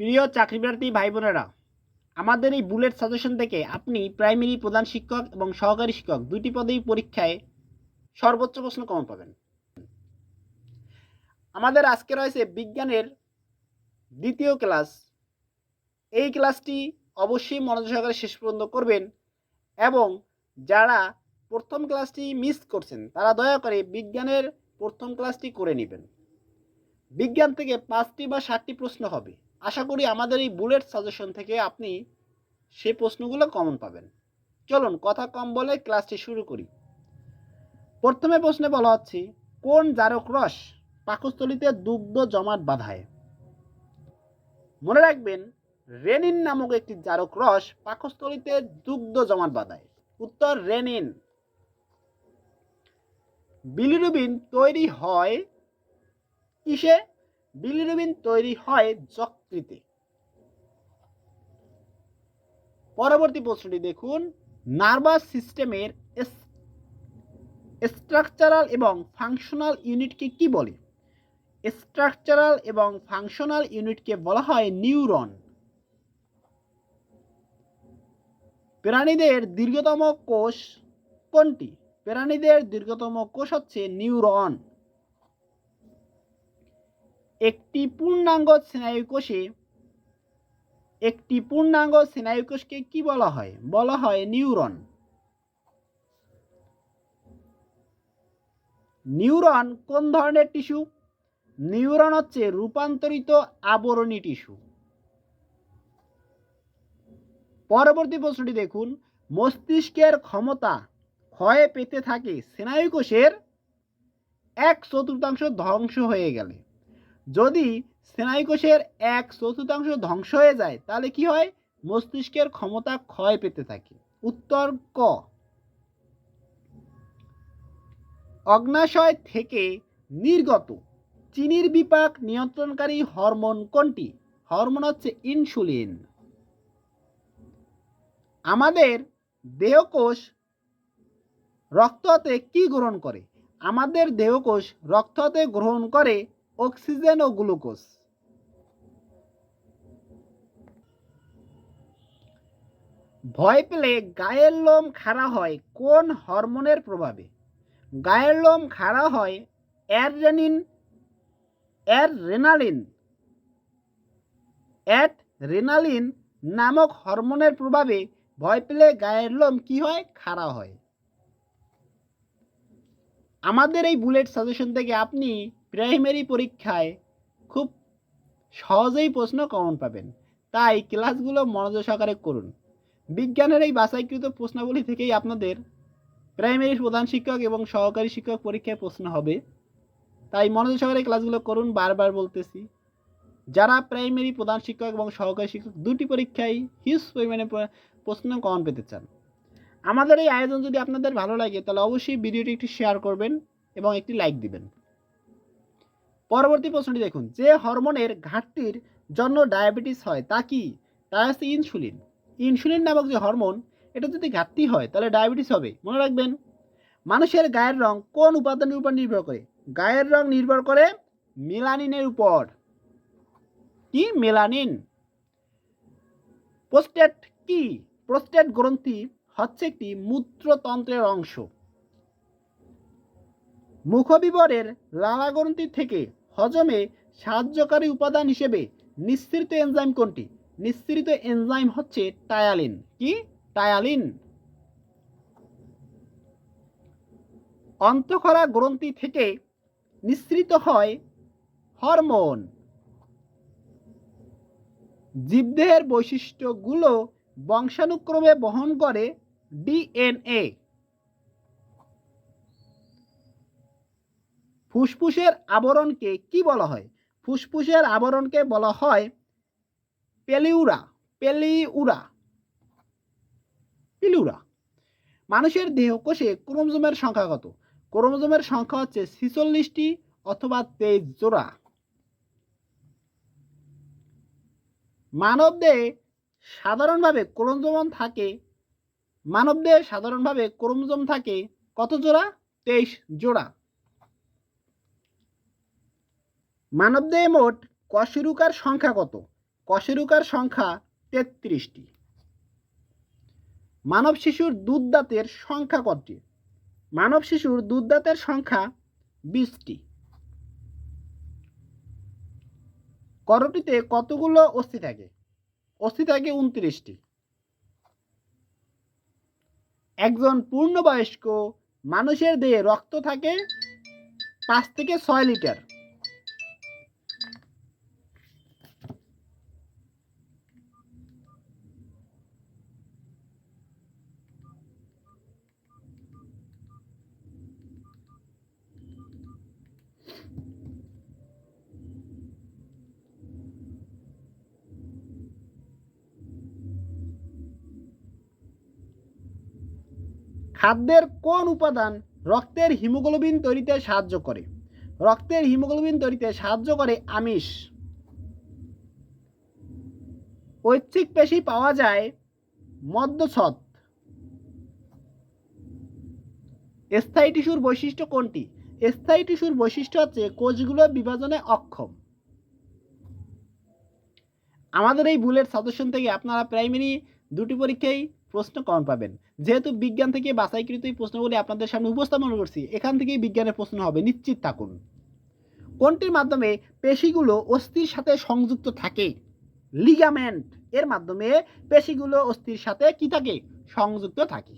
প্রিয় চাকরিপ্রার্থী ভাই বোনেরা আমাদের এই বুলেট সাজেশন থেকে আপনি প্রাইমারি প্রধান শিক্ষক এবং সহকারী শিক্ষক দুটি পদেই পরীক্ষায় সর্বোচ্চ প্রশ্ন কমন পাবেন। আমাদের আজকে রয়েছে বিজ্ঞানের দ্বিতীয় ক্লাস। এই ক্লাসটি অবশ্যই মনোযোগ সহকারে শেষ পর্যন্ত করবেন এবং যারা প্রথম ক্লাসটি মিস করছেন, তারা দয়া করে বিজ্ঞানের প্রথম ক্লাসটি করে নেবেন। বিজ্ঞান থেকে পাঁচটি বা ষাটটি প্রশ্ন হবে। আশা করি আমাদের এই বুলেট সাজেশন থেকে আপনি সেই প্রশ্নগুলো কমন পাবেন। চলুন কথা কম বলে ক্লাসটি শুরু করি। প্রথমে প্রশ্নে বলা হচ্ছে, কোন জারক রস পাকস্থলিতে দুগ্ধ জমাট বাঁধায়? মনে রাখবেন, রেনিন নামক একটি জারক রস পাকস্থলিতে দুগ্ধ জমাট বাঁধায়। উত্তর, রেনিন। বিলিরুবিন তৈরি হয় কিসে? বিলিরুবিন তৈরি হয় যকৃতে পরবর্তী প্রশ্নটি দেখুন নার্ভাস সিস্টেমের স্ট্রাকচারাল এবং ফাংশনাল ইউনিটকে কি বলে? স্ট্রাকচারাল এবং ফাংশনাল ইউনিটকে বলা হয় নিউরন প্রাণীদের দীর্ঘতম কোষ কোনটি? প্রাণীদের দীর্ঘতম কোষ হচ্ছে নিউরন একটি পূর্ণাঙ্গ স্নায়ু কোষে, একটি পূর্ণাঙ্গ স্নায়ু কোষকে কি বলা হয়? বলা হয় নিউরন। নিউরন কোন ধরনের টিস্যু? নিউরন হচ্ছে রূপান্তরিত আবরণী টিস্যু। পরবর্তী প্রশ্নটি দেখুন। মস্তিষ্কের ক্ষমতা ক্ষয়ে পেতে থাকে স্নায়ু কোষের এক চতুর্থাংশ ধ্বংস হয়ে গেলে। যদি স্নায়ুকোষের এক চতুর্থাংশ ধ্বংস হয়ে যায়, তাহলে কি হয়? মস্তিষ্কের ক্ষমতা ক্ষয় পেতে থাকে। উত্তর ক। অগ্নাশয় থেকে নির্গত চিনির বিপাক নিয়ন্ত্রণকারী হরমোন কোনটি? হরমোন হচ্ছে ইনসুলিন। আমাদের দেহকোষ রক্ত হতে কি গ্রহণ করে? আমাদের দেহকোষ রক্ত হতে গ্রহণ করে অক্সিজেন ও গ্লুকোজ। ভয় পেলে গায়ের লোম খাড়া হয় কোন হরমোনের প্রভাবে? গায়ের লোম খাড়া হয় অ্যাররেনিন অ্যাররেনালিন অ্যাট রেনালিন নামক হরমোনের প্রভাবে ভয় পেলে গায়ের লোম কি হয়? খাড়া হয়। আমাদের এই বুলেট সাজেশন থেকে আপনি প্রাইমারি পরীক্ষায় খুব সহজেই প্রশ্ন কমন পাবেন। তাই ক্লাসগুলো মনোযোগ সহকারে করুন। বিজ্ঞানের এই বাছাইকৃত প্রশ্নাবলী থেকেই আপনাদের প্রাইমারি প্রধান শিক্ষক এবং সহকারী শিক্ষক পরীক্ষায় প্রশ্ন হবে। তাই মনোযোগ সহকারে ক্লাসগুলো করুন, বারবার বলতেছি। যারা প্রাইমারি প্রধান শিক্ষক এবং সহকারী শিক্ষক, দুটি পরীক্ষায় হিউজ পরিমাণে প্রশ্ন কমন পেতে চান। আমাদের এই আয়োজন যদি আপনাদের ভালো লাগে, তাহলে অবশ্যই ভিডিওটি একটি শেয়ার করবেন এবং একটি লাইক দিবেন। পরবর্তী প্রশ্নটি দেখুন, যে হরমোনের ঘাটতির জন্য ডায়াবেটিস হয় তা কি? তা হচ্ছে ইনসুলিন। ইনসুলিন নামক যে হরমোন, এটা যদি ঘাটতি হয়, তাহলে ডায়াবেটিস হবে। মনে রাখবেন, মানুষের গায়ের রং কোন উপাদানের উপর নির্ভর করে? গায়ের রং নির্ভর করে মেলানিনের উপর। কি মেলানিন? প্রোস্টেট কি? প্রোস্টেট গ্রন্থি হচ্ছে একটি মূত্রতন্ত্রের অংশ। মুখবিবরের লালা গ্রন্থি থেকে হজমে সাহায্যকারী উপাদান হিসেবে নিঃসৃত এনজাইম কোনটি? নিঃসৃত এনজাইম হচ্ছে টায়ালিন। কি? টায়ালিন। অন্তঃক্ষরা গ্রন্থি থেকে নিঃসৃত হয় হরমোন। জীবদেহের বৈশিষ্ট্যগুলো বংশানুক্রমে বহন করে ডিএনএ। ফুসফুসের আবরণকে কি বলা হয়? ফুসফুসের আবরণকে বলা হয় পেলিউরা পেলিউরা পিলুরা মানুষের দেহকোষে ক্রোমোজোমের সংখ্যা কত? ক্রোমোজোমের সংখ্যা হচ্ছে ছিচল্লিশটি অথবা তেইশ জোড়া। মানবদেহে সাধারণভাবে ক্রোমোজোম থাকে, মানবদেহে সাধারণভাবে ক্রোমোজোম থাকে কত জোড়া? তেইশ জোড়া। মানবদেহে মোট কশেরুকার সংখ্যা কত? কশেরুকার সংখ্যা তেত্রিশটি। মানব শিশুর দুধদাঁতের সংখ্যা কতটি? মানব শিশুর দুধদাঁতের সংখ্যা বিশটি। করটিতে কতগুলো অস্থি থাকে? অস্থি থাকে উনত্রিশটি। একজন পূর্ণবয়স্ক মানুষের দেহে রক্ত থাকে পাঁচ থেকে ছয় লিটার। খাদ্যের কোন উপাদান রক্তের হিমোগ্লোবিন তৈরিতে সাহায্য করে? রক্তের হিমোগ্লোবিন তৈরিতে সাহায্য করে আমিষ। ঐচ্ছিক পেশি পাওয়া যায় মধ্যছদ স্থায়ী টিস্যুর বৈশিষ্ট্য কোনটি? স্থায়ী টিস্যুর বৈশিষ্ট্য হচ্ছে কোষগুলো বিভাজনে অক্ষম। আমাদের এই বুলেট সাজেশন থেকে আপনারা প্রাইমারি দুটি পরীক্ষায় প্রশ্ন কম পাবেন। যেহেতু বিজ্ঞান থেকে বাছাইকৃত এই প্রশ্নগুলি আপনাদের সামনে উপস্থাপন করছি, এখান থেকেই বিজ্ঞানের প্রশ্ন হবে, নিশ্চিত থাকুন। কোনটির মাধ্যমে পেশিগুলো অস্থির সাথে সংযুক্ত থাকে? লিগামেন্ট এর মাধ্যমে পেশিগুলো অস্থির সাথে কি থাকে? সংযুক্ত থাকে।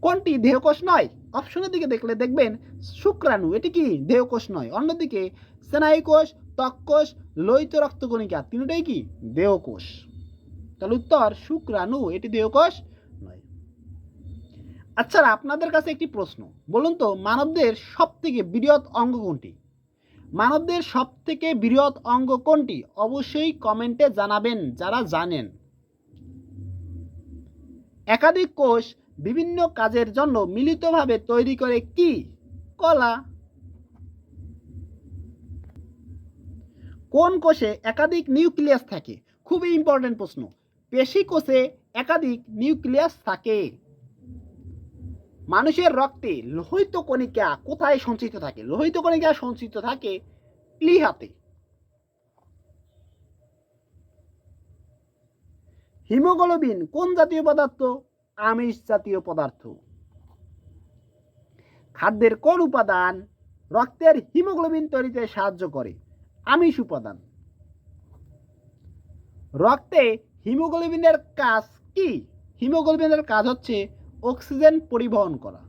কোনটি দেহকোষ নয়? অপশনের দিকে দেখলে দেখবেন শুক্রাণু, এটি কি? দেহকোষ নয়। অন্যদিকে স্নায়ুকোষ, ত্বককোষ, লোহিত রক্তকণিকা, তিনটাই কি? দেহকোষ। তাহলে উত্তর শুক্রাণু, এটি দেহকোষ নয়। আচ্ছা আপনাদের কাছে একটি প্রশ্ন। বলুন তো, মানবদের সব থেকে বৃহৎ অঙ্গ কোনটি? মানবদের সব থেকে বৃহৎ অঙ্গ কোনটি? অবশ্যই কমেন্টে জানাবেন, যারা জানেন। একাধিক কোষ বিভিন্ন কাজের জন্য মিলিতভাবে তৈরি করে কি? কলা। কোন কোষে একাধিক নিউক্লিয়াস থাকে? খুবই ইম্পর্টেন্ট প্রশ্ন। পেশি কোষে একাধিক নিউক্লিয়াস থাকে। মানুষের রক্তে লোহিত কণিকা কোথায় সঞ্চিত থাকে? লোহিত কণিকা সঞ্চিত থাকে প্লিহাতে হিমোগ্লোবিন কোন জাতীয় পদার্থ? আমিষ জাতীয় পদার্থ। খাদ্যের কোন উপাদান রক্তের হিমোগ্লোবিন তৈরিতে সাহায্য করে? আমিষ উপাদান। রক্তে হিমোগ্লোবিনের কাজ কি? হিমোগ্লোবিনের কাজ হচ্ছে অক্সিজেন পরিবহন করা।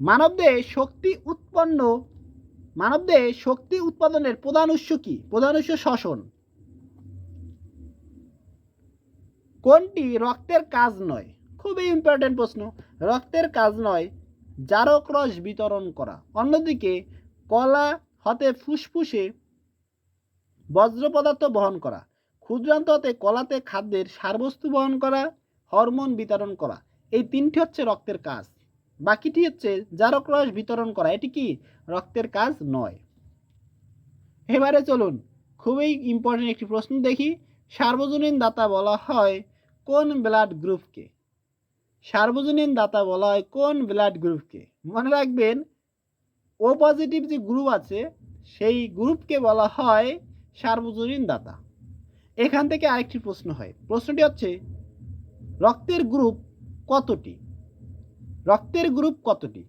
মানবদেহে শক্তি উৎপন্ন, মানবদেহে শক্তি উৎপাদনের প্রধান উৎস কি? প্রধান উৎস শ্বসন। কোনটি রক্তের কাজ নয়? খুবই ইম্পর্টেন্ট প্রশ্ন। রক্তের কাজ নয়, জারক রস বিতরণ করা। অন্যদিকে কলা হতে ফুসফুসে বজ্র পদার্থ বহন করা ক্ষুদ্রান্ত হতে কলাতে খাদ্যের সারবস্তু বহন করা, হরমোন বিতরণ করা, এই তিনটি হচ্ছে রক্তের কাজ। বাকিটি হচ্ছে জারক রস বিতরণ করা, এটি কি? রক্তের কাজ নয়। এবারে চলুন, খুবই ইম্পর্টেন্ট একটি প্রশ্ন দেখি। সার্বজনীন দাতা বলা হয় কোন ব্লাড গ্রুপকে? সার্বজনীন দাতা বলা হয় কোন ব্লাড গ্রুপকে? মনে রাখবেন ও পজিটিভ যে গ্রুপ আছে, সেই গ্রুপকে বলা হয় সার্বজনীন দাতা। এখান থেকে আরেকটি প্রশ্ন হয়। প্রশ্নটি হচ্ছে, রক্তের গ্রুপ কতটি? রক্তের গ্রুপ কতটি?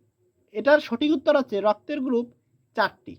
এটার সঠিক উত্তর হচ্ছে, রক্তের গ্রুপ চারটি।